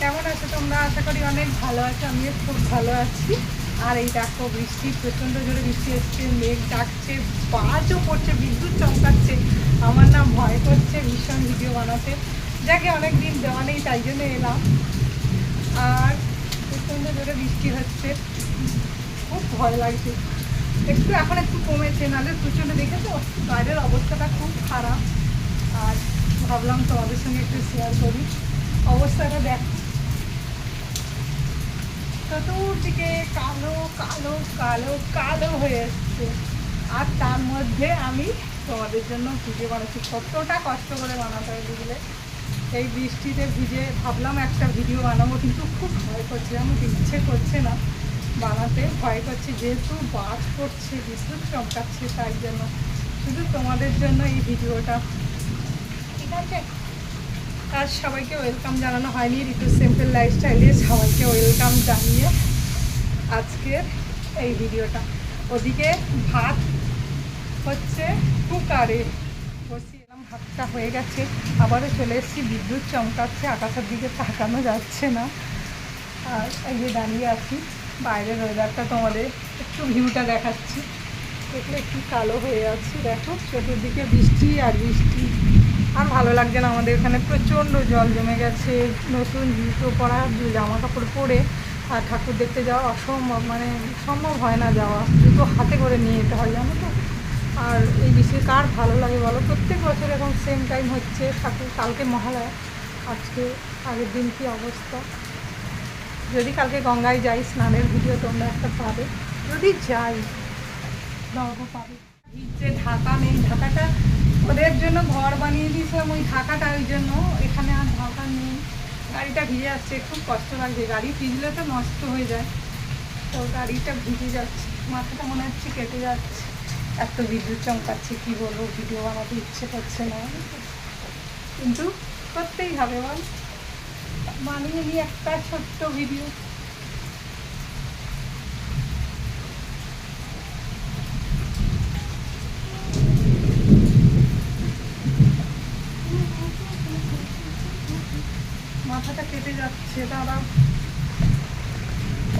কেমন আছো তোমরা? আশা করি অনেক ভালো আছো, আমিও খুব ভালো আছি। আর এই দেখো বৃষ্টি, প্রচণ্ড জোরে বৃষ্টি হচ্ছে, মেঘ ডাকছে, বাজও পড়ছে বিদ্যুৎ চমকাচ্ছে। আমার না ভয় করছে, ভীষণ ভিডিও বানাতে। যাকে অনেক দিন দেওয়া নেই, তাই জন্য এলাম। আর প্রচণ্ড জোরে বৃষ্টি হচ্ছে। খুব ভয় লাগছে। একটু এখন একটু কমেছে, নাহলে প্রচণ্ড দেখেছ? বাইরের অবস্থাটা খুব খারাপ। আর ভাবলাম তোমাদের সঙ্গে একটু শেয়ার করি। অবস্থাটা দেখ। চতুর্দিকে কালো কালো কালো কালো হয়ে এসছে। আর তার মধ্যে আমি তোমাদের জন্য ভিডিও বানাচ্ছি। কতটা কষ্ট করে বানাতে হয় বুঝলে? এই বৃষ্টিতে ভিজে ভাবলাম একটা ভিডিও বানাবো, কিন্তু খুব ভয় করছে আমার ইচ্ছে করছে না। বানাতে ভয় করছে, যেহেতু বাস পড়ছে বিদ্যুৎ চমকাচ্ছে, তাই জন্য। শুধু তোমাদের জন্য এই ভিডিওটা। ঠিক আছে আর সবাইকে ওয়েলকাম জানানো হয়নি, ঋতু সিম্পল লাইফস্টাইলে সবাইকে ওয়েলকাম জানিয়ে আজকের এই ভিডিওটা। ওদিকে ভাত হচ্ছে কুকারে। বসিয়েলাম, ভাতটা হয়ে গেছে। আবারও চলে এসেছি, বিদ্যুৎ চমকাচ্ছে, আকাশের দিকে তাকানো যাচ্ছে না। আর এই যে দাঁড়িয়ে আছি, বাইরের ওয়েদারটা তোমাদের একটু ভিউটা দেখাচ্ছি। দেখলে একটু কালো হয়ে আছে, দেখো, চতুর্দিকে বৃষ্টি আর বৃষ্টি। আর ভালো লাগছে না আমাদের এখানে প্রচণ্ড জল জমে গেছে, নতুন জুতো পরা জামা কাপড় পরে, আর ঠাকুর দেখতে যাওয়া অসম্ভব মানে সম্ভব হয় না যাওয়া, জুতো হাতে করে নিয়ে যেতে হয়, জানো তো? আর এই বিষয়ে কার ভালো লাগে বলো? প্রত্যেক বছর এখন সেম টাইম হচ্ছে, ঠাকুর কালকে মহালয়া, আজকে আগের দিন কি অবস্থা? যদি কালকে গঙ্গায় যাই, স্নানের ভিডিও তোমরা একটা পাবে। যদি যাই, দাও পাবে। যে ঢাকা নেই ঢাকাটা ওদের জন্য ঘর বানিয়ে দিয়েছিলাম ওই ঢাকাটা, ওই জন্য। এখানে আর ঢাকা নেই। গাড়িটা ভিজে যাচ্ছে, খুব কষ্ট লাগছে। গাড়ি ভিজলে তো নষ্ট হয়ে যায়। তো গাড়িটা ভিজে যাচ্ছে। মাথাটা মনে হচ্ছে কেটে যাচ্ছে। এত বিদ্যুৎ চমকাচ্ছে, কী বলব? ভিডিও বানাতে ইচ্ছে করছে না। কিন্তু করতেই হবে বল। বানিয়ে নিই একটা ছোট্ট ভিডিও মাথাটা কেটে যাচ্ছে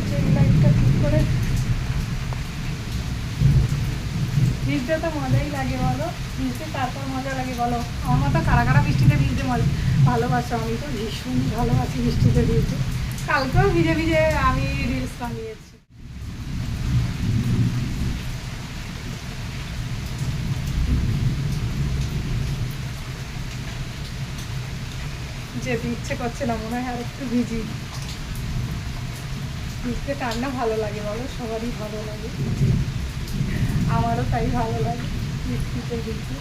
চেন লাইটটা ঠিক করে। ভিজতে তো মজাই লাগে বলো। ভিজতে তারপর মজা লাগে বলো? আমার তো কারা কারা বৃষ্টিতে ভিজতে ভালোবাসো? আমি তো ভীষণ ভালোবাসি বৃষ্টিতে ভিজতে কালকেও ভিজে ভিজে আমি রিলস বানিয়েছি। যেতে ইচ্ছে করছে না, মনে হয় আর একটু ভিজি। ভিজতে কার না ভালো লাগে বলো? সবারই ভালো লাগে। আমারও তাই ভালো লাগে বৃষ্টিতে ভিজতে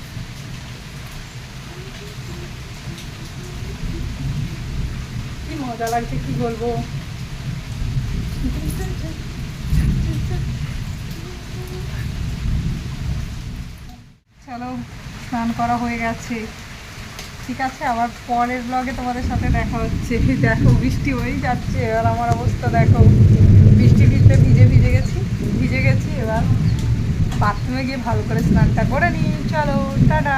কি মজা লাগছে, কি বলব? চলো, স্নান করা হয়ে গেছে। ঠিক আছে, আবার পরের ব্লগে তোমাদের সাথে দেখা হচ্ছে। দেখো, বৃষ্টি হয়েই যাচ্ছে, এবার আমার অবস্থা দেখো। বৃষ্টি ভিজতে ভিজে ভিজে গেছি ভিজে গেছি, এবার বাথরুমে গিয়ে ভালো করে স্নানটা করে নিই। চলো, টাটা!